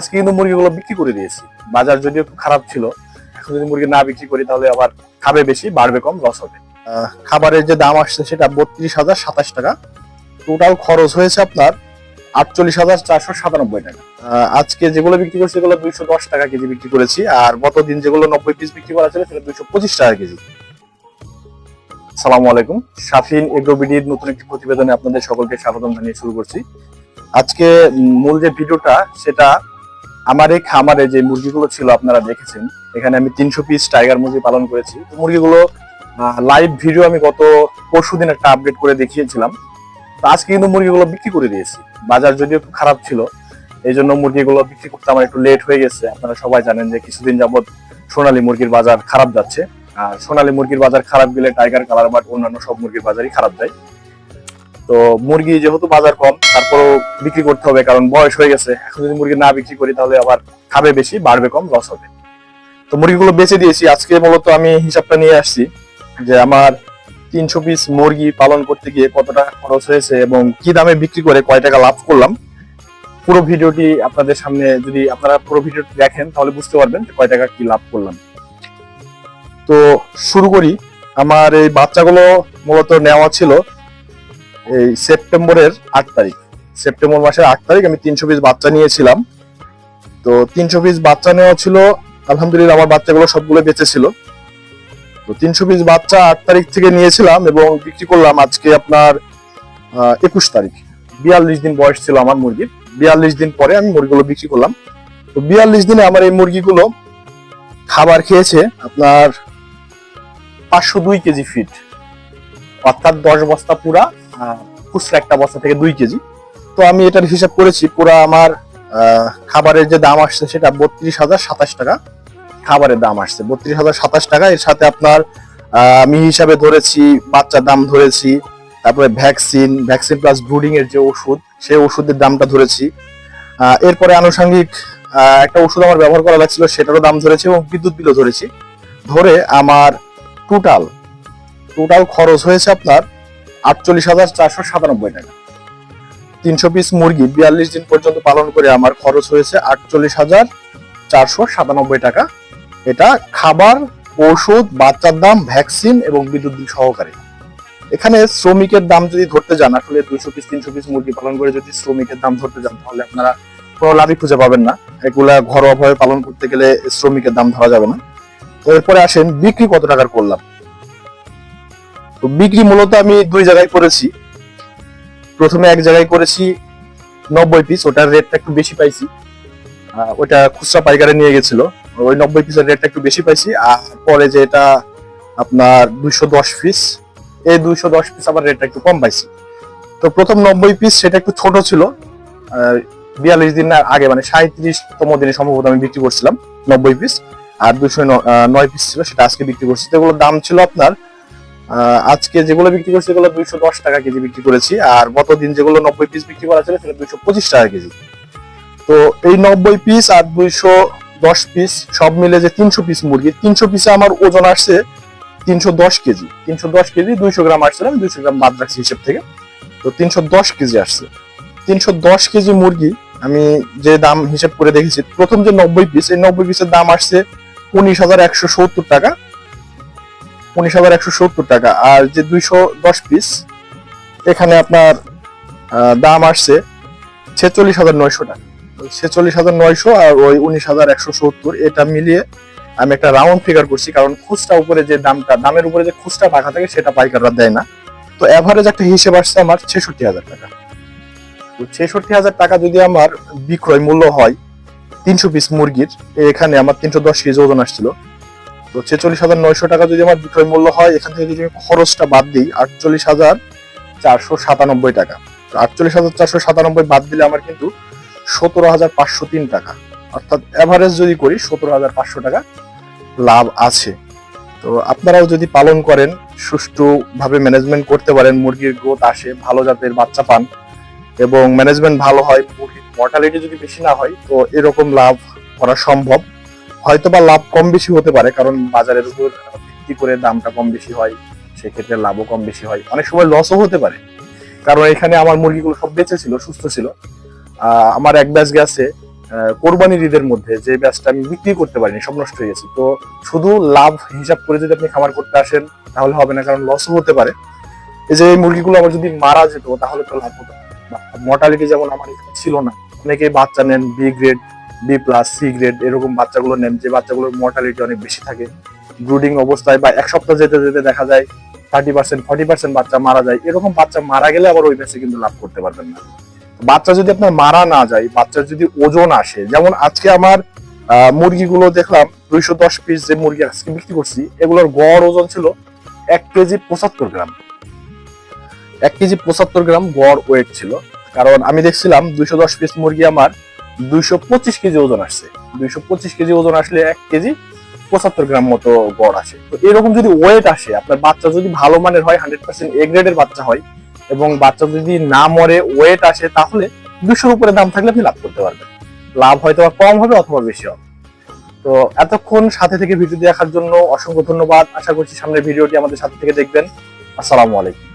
আজকে কিন্তু মুরগিগুলো বিক্রি করে দিয়েছি। বাজার যদিও একটু খারাপ ছিল, এখন যদি মুরগি না বিক্রি করি তাহলে আবার খাবে বেশি, বাড়বে কম লস হবে। খাবারের যে দাম আসছে সেটা বত্রিশ হাজার সাতাশ টাকা। টোটাল খরচ হয়েছে আপনার আটচল্লিশ হাজার চারশো সাতানব্বই টাকা। আজকে যেগুলো বিক্রি করছি সেগুলো দুইশো দশ টাকা কেজি বিক্রি করেছি, আর গত দিন যেগুলো নব্বই পিস বিক্রি করা ছিল সেটা দুইশো পঁচিশ টাকা কেজি। সালামু আলাইকুম। সাফিন এগ্রোবিডির নতুন একটি প্রতিবেদনে আপনাদের সকলকে স্বাগতম জানিয়ে শুরু করছি। আজকে মূল যে ভিডিওটা সেটা আমার এই খামারে যে মুরগিগুলো ছিল, আপনারা দেখেছেন। এখানে আমি তিনশো পিস টাইগার মুরগি পালন করেছি। মুরগিগুলো লাইভ ভিডিও আমি গত পরশু দিন একটা আপডেট করে দেখিয়েছিলাম। তো আজকে কিন্তু মুরগিগুলো বিক্রি করে দিয়েছি। বাজার যদিও একটু খারাপ ছিল, এই জন্য মুরগিগুলো বিক্রি করতে আমার একটু লেট হয়ে গেছে। আপনারা সবাই জানেন যে কিছুদিন যাবত সোনালী মুরগির বাজার খারাপ যাচ্ছে। আর সোনালী মুরগির বাজার খারাপ গেলে টাইগার কালার বাট অন্যান্য সব মুরগির বাজারই খারাপ যায়। তো মুরগি যেহেতু বাজার কম, তারপরেও বিক্রি করতে হবে কারণ বয়স হয়ে গেছে। এখন যদি মুরগি না বিক্রি করি তাহলে আবার খাবে বেশি, বাড়বে কম লস হবে। তো মুরগিগুলো বেঁচে দিয়েছি। আজকে মূলত আমি হিসাবটা নিয়ে আসছি যে আমার তিনশো পিস মুরগি পালন করতে গিয়ে কত টাকা খরচ হয়েছে এবং কি দামে বিক্রি করে কয় টাকা লাভ করলাম। পুরো ভিডিওটি আপনাদের সামনে যদি আপনারা পুরো ভিডিওটি দেখেন তাহলে বুঝতে পারবেন কয় টাকা কি লাভ করলাম। তো শুরু করি। আমার এই বাচ্চাগুলো মূলত নেওয়া ছিল এই সেপ্টেম্বরের আট তারিখ। সেপ্টেম্বর মাসের আট তারিখ আমি তিনশো পিস বাচ্চা নিয়েছিলাম। তো তিনশো পিস বাচ্চা নেওয়া ছিল, আলহামদুলিল্লাহ আমার বাচ্চাগুলো সবগুলো বেঁচে ছিল। তো তিনশো পিস বাচ্চা আট তারিখ থেকে নিয়েছিলাম এবং বিক্রি করলাম আজকে আপনার একুশ তারিখ। বিয়াল্লিশ দিন বয়স ছিল আমার মুরগির। বিয়াল্লিশ দিন পরে আমি মুরগিগুলো বিক্রি করলাম। তো বিয়াল্লিশ দিনে আমার এই মুরগিগুলো খাবার খেয়েছে আপনার পাঁচশো দুই কেজি ফিট অর্থাৎ দশ বস্তা পুরা খুচরা একটা বস্তা থেকে দুই কেজি। তো আমি এটার হিসাব করেছি, পুরো আমার খাবারের যে দাম আসছে সেটা বত্রিশ হাজার সাতাশ টাকা। খাবারের দাম আসছে বত্রিশ হাজার সাতাশ টাকা। এর সাথে আপনার আমি হিসাবে ধরেছি, বাচ্চার দাম ধরেছি, তারপরে ভ্যাকসিন ভ্যাকসিন প্লাস ব্রুডিং এর যে ওষুধ, সেই ওষুধের দামটা ধরেছি। এরপরে আনুষঙ্গিক একটা ওষুধ আমার ব্যবহার করা লাগছিল, সেটারও দাম ধরেছি এবং বিদ্যুৎ বিলও ধরেছি। ধরে আমার টোটাল টোটাল খরচ হয়েছে আপনার আটচল্লিশ হাজার চারশো সাতানব্বই টাকা। তিনশো পিস মুরগি বিয়াল্লিশ দিন পর্যন্ত পালন করে আমার খরচ হয়েছে আটচল্লিশ হাজার চারশো সাতানব্বই টাকা। এটা খাবার ওষুধ বাচ্চার দাম, ভ্যাকসিন এবং বিদ্যুৎ বিল সহকারে। এখানে শ্রমিকের দাম যদি ধরতে যান, আসলে দুইশো পিস, তিনশো পিস মুরগি পালন করে যদি শ্রমিকের দাম ধরতে যান, তাহলে আপনারা কোনো লাভই খুঁজে পাবেন না। এগুলা ঘরোয়াভাবে পালন করতে গেলে শ্রমিকের দাম ধরা যাবে না। এরপরে আসেন বিক্রি কত টাকার করলাম। তো বিক্রি মূলত আমি দুই জায়গায় করেছি। প্রথমে এক জায়গায় করেছি নব্বই পিস ওটার রেটটা একটু বেশি পাইছি। ওটা খুচরা পাইকারে নিয়ে গেছিল। ওই নব্বই পিসের রেটটা একটু বেশি পাইছি। আর পরে যে এটা আপনার দুইশো দশ পিস এই দুইশো দশ পিস আবার রেটটা একটু কম পাইছি। তো প্রথম নব্বই পিস সেটা একটু ছোট ছিল। বিয়াল্লিশ দিন আগে মানে সাঁত্রিশতম দিনে সম্ভবত আমি বিক্রি করছিলাম নব্বই পিস আর দুশো নয় পিস ছিল, সেটা আজকে বিক্রি করছি। তো এগুলোর দাম ছিল আপনার আজকে যেগুলো বিক্রি করছি সেগুলো দুইশো দশ টাকা কেজি বিক্রি করেছি, আর গত দিন যেগুলো নব্বই পিস বিক্রি করা ছিল সেটা দুইশো পঁচিশ টাকা কেজি। তো এই নব্বই পিস আর দুইশো দশ পিস সব মিলে যে তিনশো পিস মুরগি, তিনশো পিসে আমার ওজন আসছে তিনশো দশ কেজি। তিনশো দশ কেজি দুইশো গ্রাম আসছিল আমি দুইশো গ্রাম বাদ রাখছি হিসেব থেকে। তো তিনশো দশ কেজি আসছে। তিনশো দশ কেজি মুরগি আমি যে দাম হিসেব করে দেখেছি, প্রথম যে নব্বই পিস এই নব্বই পিসের দাম আসছে উনিশ হাজার একশো সত্তর টাকা। উনিশ হাজার একশো সত্তর টাকা। আর যে দুইশো দশ পিস এখানে আপনার দাম আসছে ছেচল্লিশ হাজার নয়শো টাকা। ছেচল্লিশ হাজার নয়শো আর ওই উনিশ হাজার একশো সত্তর, এটা মিলিয়ে আমি একটা রাউন্ড ফিগার করছি, কারণ খুচরা উপরে যে দামটা, দামের উপরে যে খুচরা টাকা থাকে, সেটা পাইকাররা দেয় না। তো অ্যাভারেজ একটা হিসেব আসছে আমার ছেষট্টি হাজার টাকা। তো ছেষট্টি হাজার টাকা যদি আমার বিক্রয় মূল্য হয় তিনশো পিস মুরগির, এখানে আমার তিনশো দশ কেজি ওজন আসছিল। তো ছেচল্লিশ হাজার নয়শো টাকা যদি আমার বিক্রয় মূল্য হয়, এখান থেকে যদি আমি খরচটা বাদ দিই, আটচল্লিশ হাজার চারশো সাতানব্বই টাকা। তো আটচল্লিশ হাজার চারশো সাতানব্বই বাদ দিলে আমার কিন্তু সতেরো হাজার পাঁচশো তিন টাকা। অর্থাৎ অ্যাভারেজ যদি করি, সতেরো হাজার পাঁচশো টাকা লাভ আছে। তো আপনারাও যদি পালন করেন, সুষ্ঠুভাবে ম্যানেজমেন্ট করতে পারেন, মুরগির গ্রোথ আসে, ভালো জাতের বাচ্চা পান, এবং ম্যানেজমেন্ট ভালো হয়, মুরগির মর্টালিটি যদি বেশি না হয়, তো এরকম লাভ করা সম্ভব। হয়তো বা লাভ কম বেশি হতে পারে, কারণ বাজারের উপর ভিত্তি করে দামটা কম বেশি হয়, সেক্ষেত্রে লাভও কম বেশি হয়। অনেক সময় লসও হতে পারে। কারণ এখানে আমার মুরগিগুলো সব বেঁচে ছিল, সুস্থ ছিল। আমার এক ব্যাচ গেছে কোরবানির ঈদের মধ্যে যে ব্যাচটা আমি বিক্রি করতে পারিনি, সব নষ্ট হয়ে গেছে। তো শুধু লাভ হিসাব করে যদি আপনি খামার করতে আসেন, তাহলে হবে না, কারণ লসও হতে পারে। এই যে এই মুরগিগুলো আমার যদি মারা যেত, তাহলে তো লাভ হতো মর্টালিটি যেমন আমার ছিল না অনেকে বাচ্চা নেন B grade B plus C grade এরকম বাচ্চাগুলো নেন, যে বাচ্চাগুলোর মর্টালিটি অনেক বেশি থাকে। ব্রুডিং অবস্থায় বা এক সপ্তাহ যেতে যেতে দেখা যায় থার্টি পার্সেন্ট ফর্টি পার্সেন্ট বাচ্চা মারা যায়। এরকম বাচ্চা মারা গেলে আবার ওই ব্যাচে কিন্তু লাভ করতে পারবেন না। বাচ্চা যদি আপনার মারা না যায়, বাচ্চার যদি ওজন আসে, যেমন আজকে আমার মুরগিগুলো দেখলাম, দুইশো দশ পিস যে মুরগি আজকে বিক্রি করছি, এগুলোর গড় ওজন ছিল এক কেজি পঁচাত্তর গ্রাম। এক কেজি পঁচাত্তর গ্রাম গড় ওয়েট ছিল। কারণ আমি দেখছিলাম দুইশো দশ পিস মুরগি আমার দুইশো পঁচিশ কেজি ওজন আসছে। দুইশো পঁচিশ কেজি ওজন আসলে এক কেজি পঁচাত্তর গ্রাম মতো গড় আসে তো এরকম যদি ওয়েট আসে, আপনার বাচ্চা যদি ভালো মানের হয় হান্ড্রেড পার্সেন্ট এ গ্রেডের বাচ্চা হয়, এবং বাচ্চা যদি না মরে ওয়েট আসে, তাহলে দুশোর উপরে দাম থাকলে আপনি লাভ করতে পারবেন। লাভ হয়তো কম হবে অথবা বেশি হবে। তো এতক্ষণ সাথে থেকে ভিডিও দেখার জন্য অসংখ্য ধন্যবাদ। আশা করছি সামনের ভিডিওটি আমাদের সাথে থেকে দেখবেন। আসসালামু আলাইকুম।